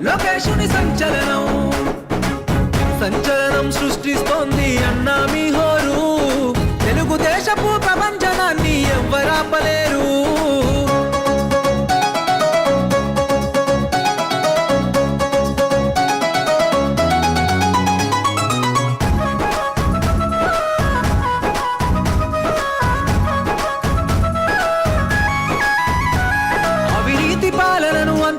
లోకేశుని సంచలనం. సంచలనం సృష్టిస్తోంది అన్నా మీ హోరు.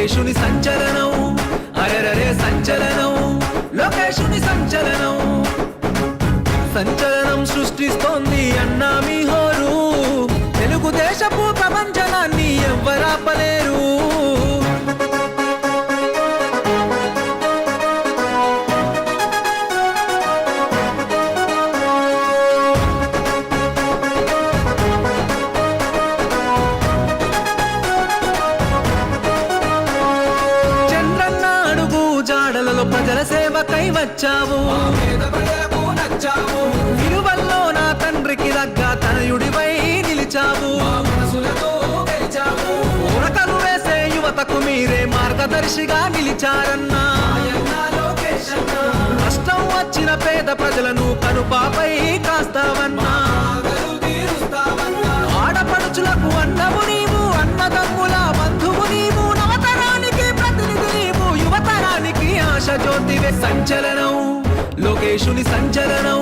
లోకేశుని సంచలనం. అరరరే సంచలనం. లోకేశుని సంచలనం. సంచలనం సృష్టిస్తోంది అన్నా మీ హోరు. తెలుగుదేశపు ప్రపంచనాన్ని ఎవ్వరాపలే ప్రజల సేవకై వచ్చావు. ఇరువల్లో నా తండ్రికి దగ్గ తనయుడివై నిలిచావు. ఉరకలు వేసే యువతకు మీరే మార్గదర్శిగా నిలిచారన్నా. కష్టం వచ్చిన పేద ప్రజలను కనుపాపై యువతరానికి ఆశ జ్యోతివే సంచలనం. లోకేశుని సంచలనం.